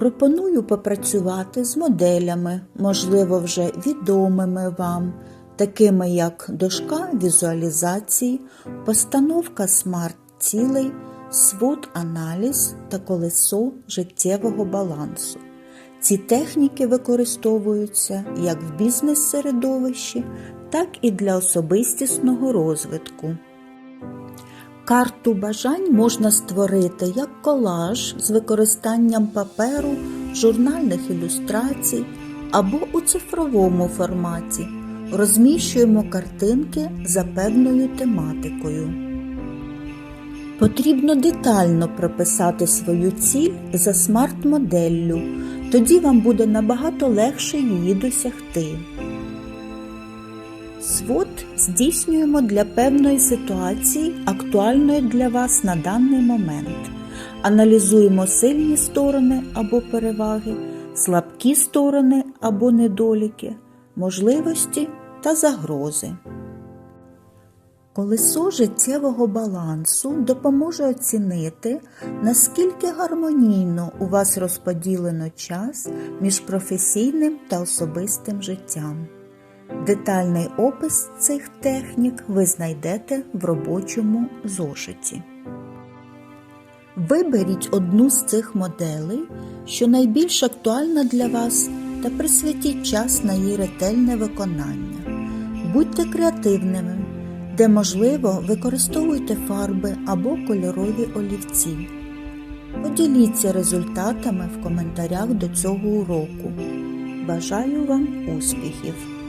Пропоную попрацювати з моделями, можливо, вже відомими вам, такими як дошка візуалізації, постановка смарт-цілей, свод-аналіз та колесо життєвого балансу. Ці техніки використовуються як в бізнес-середовищі, так і для особистісного розвитку. Карту бажань можна створити як колаж з використанням паперу, журнальних ілюстрацій або у цифровому форматі. Розміщуємо картинки за певною тематикою. Потрібно детально прописати свою ціль за смарт-моделлю, тоді вам буде набагато легше її досягти. Свод здійснюємо для певної ситуації, актуальної для вас на даний момент. Аналізуємо сильні сторони або переваги, слабкі сторони або недоліки, можливості та загрози. Колесо життєвого балансу допоможе оцінити, наскільки гармонійно у вас розподілено час між професійним та особистим життям. Детальний опис цих технік ви знайдете в робочому зошиті. Виберіть одну з цих моделей, що найбільш актуальна для вас, та присвятіть час на її ретельне виконання. Будьте креативними, де можливо, використовуйте фарби або кольорові олівці. Поділіться результатами в коментарях до цього уроку. Бажаю вам успіхів!